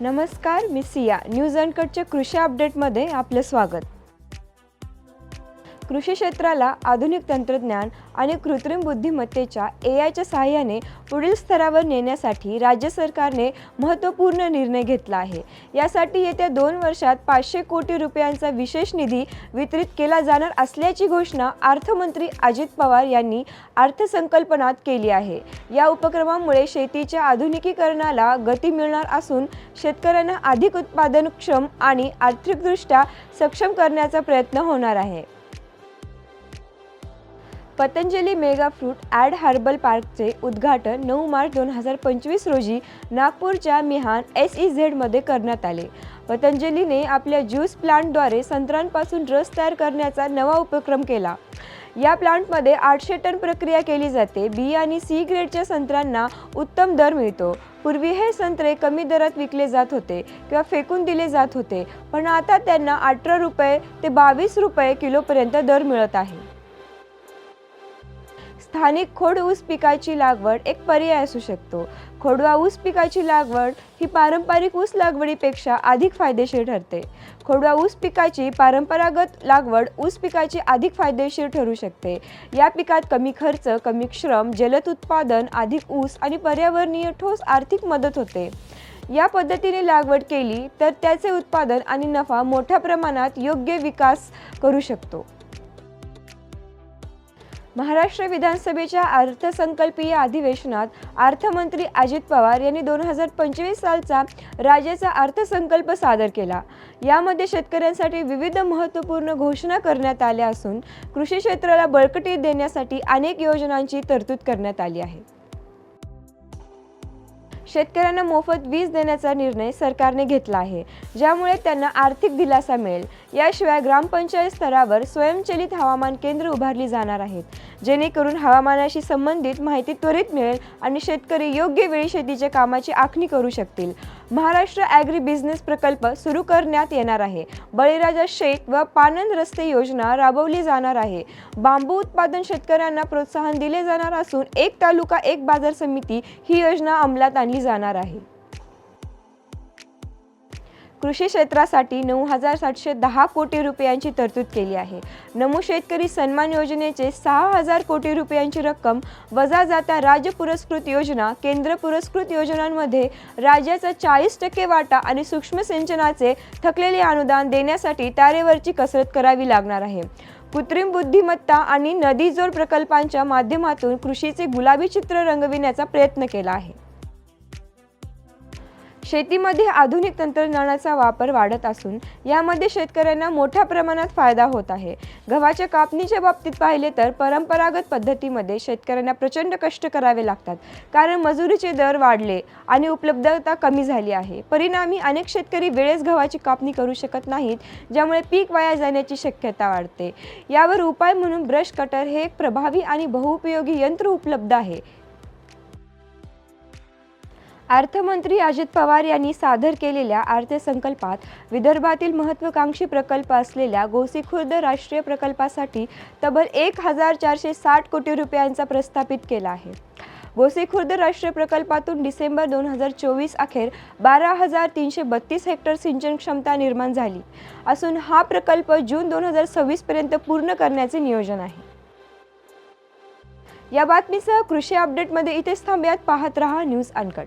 नमस्कार मी सिया. न्यूज अनकटच्या कृषी अपडेटमध्ये आपलं स्वागत. कृषी क्षेत्राला आधुनिक तंत्रज्ञान आणि कृत्रिम बुद्धिमत्तेच्या ए आयच्या सहाय्याने पुढील स्तरावर नेण्यासाठी राज्य सरकारने महत्त्वपूर्ण निर्णय घेतला आहे. यासाठी येत्या दोन वर्षात पाचशे कोटी रुपयांचा विशेष निधी वितरित केला जाणार असल्याची घोषणा अर्थमंत्री अजित पवार यांनी अर्थसंकल्पनात केली आहे. या उपक्रमामुळे शेतीच्या आधुनिकीकरणाला गती मिळणार असून शेतकऱ्यांना अधिक उत्पादनक्षम आणि आर्थिकदृष्ट्या सक्षम करण्याचा प्रयत्न होणार आहे. Patanjali mega fruit and herbal पार्कचे उद्घाटन नऊ मार्च दोन हजार पंचवीस रोजी नागपूरच्या मिहान एस ई झेडमध्ये करण्यात आले. पतंजलीने आपल्या ज्यूस प्लांटद्वारे संत्रांपासून रस तयार करण्याचा नवा उपक्रम केला. या प्लांटमध्ये आठशे टन प्रक्रिया केली जाते. बी आणि सी ग्रेडच्या संत्र्यांना उत्तम दर मिळतो. पूर्वी हे संत्रे कमी दरात विकले जात होते किंवा फेकून दिले जात होते पण आता त्यांना अठरा रुपये ते बावीस रुपये किलोपर्यंत दर मिळत आहे. स्थानिक खोड ऊस पिकाची लागवड एक पर्याय असू शकतो. खोडवा ऊस पिकाची लागवड ही पारंपरिक ऊस लागवडीपेक्षा अधिक फायदेशीर ठरते. खोडवा ऊस पिकाची परंपरागत लागवड ऊस पिकाची अधिक फायदेशीर ठरू शकते. या पिकात कमी खर्च कमी श्रम जलद उत्पादन अधिक ऊस आणि पर्यावरणीय ठोस आर्थिक मदत होते. या पद्धतीने लागवड केली तर त्याचे उत्पादन आणि नफा मोठ्या प्रमाणात योग्य विकास करू शकतो. महाराष्ट्र विधानसभेच्या अर्थसंकल्पीय अधिवेशनात अर्थमंत्री अजित पवार यांनी दोन हजार पंचवीस सालचा राज्याचा अर्थसंकल्प सादर केला. यामध्ये शेतकऱ्यांसाठी विविध महत्त्वपूर्ण घोषणा करण्यात आल्या असून कृषी क्षेत्राला बळकटी देण्यासाठी अनेक योजनांची तरतूद करण्यात आली आहे. शेतकऱ्यांना मोफत वीज देण्याचा निर्णय सरकारने घेतला आहे. ज्यामुळे त्यांना आर्थिक दिलासा मिळेल. याशिवाय ग्रामपंचायत स्तरावर स्वयंचलित हवामान केंद्र उभारली जाणार आहेत. जेणेकरून हवामानाशी संबंधित माहिती त्वरित मिळेल आणि शेतकरी योग्य वेळी शेतीच्या कामाची आखणी करू शकतील. महाराष्ट्र ॲग्री बिझनेस प्रकल्प सुरू करण्यात येणार आहे. बळीराजा शेत व पानंद रस्ते योजना राबवली जाणार आहे. बांबू उत्पादन शेतकऱ्यांना प्रोत्साहन दिले जाणार असून एक तालुका एक बाजार समिती ही योजना अंमलात आणली जाणार आहे. कृषी क्षेत्रासाठी नऊ हजार सातशे दहा कोटी रुपयांची तरतूद केली आहे. नमो शेतकरी सन्मान योजनेचे सहा हजार कोटी रुपयांची रक्कम वजा जाता राज्य पुरस्कृत योजना केंद्र पुरस्कृत योजनांमध्ये राज्याचा चाळीस टक्के वाटा आणि सूक्ष्म सिंचनाचे थकलेले अनुदान देण्यासाठी तारेवरची कसरत करावी लागणार आहे. कृत्रिम बुद्धिमत्ता आणि नदीजोड प्रकल्पांच्या माध्यमातून कृषीचे गुलाबी चित्र रंगविण्याचा प्रयत्न केला आहे. शेतीमध्ये आधुनिक तंत्रज्ञानाचा वापर वाढत असून यामध्ये शेतकऱ्यांना मोठ्या प्रमाणात फायदा होत आहे. गव्हाच्या कापणीच्या बाबतीत पाहिले तर परंपरागत पद्धतीमध्ये शेतकऱ्यांना प्रचंड कष्ट करावे लागतात. कारण मजुरीचे दर वाढले आणि उपलब्धता कमी झाली आहे. परिणामी अनेक शेतकरी वेळेस गव्हाची कापणी करू शकत नाहीत ज्यामुळे पीक वाया जाण्याची शक्यता वाढते. यावर उपाय म्हणून ब्रश कटर हे एक प्रभावी आणि बहुउपयोगी यंत्र उपलब्ध आहे. अर्थमंत्री अजित पवार यांनी सादर केलेल्या अर्थसंकल्पात विदर्भातील महत्त्वाकांक्षी प्रकल्प असलेल्या गोसीखुर्द राष्ट्रीय प्रकल्पासाठी तब्बल एक हजार चारशे साठ कोटी रुपयांचा प्रस्थापित केला आहे. गोसीखुर्द राष्ट्रीय प्रकल्पातून डिसेंबर दोन हजार चोवीस अखेर बारा हजार तीनशे बत्तीस हेक्टर सिंचन क्षमता निर्माण झाली. असून हा प्रकल्प जून दोन हजार सव्वीसपर्यंत पूर्ण करण्याचे नियोजन आहे. या बातमीसह कृषी अपडेटमध्ये इथेच थांबूयात. पाहत रहा न्यूज अनकट.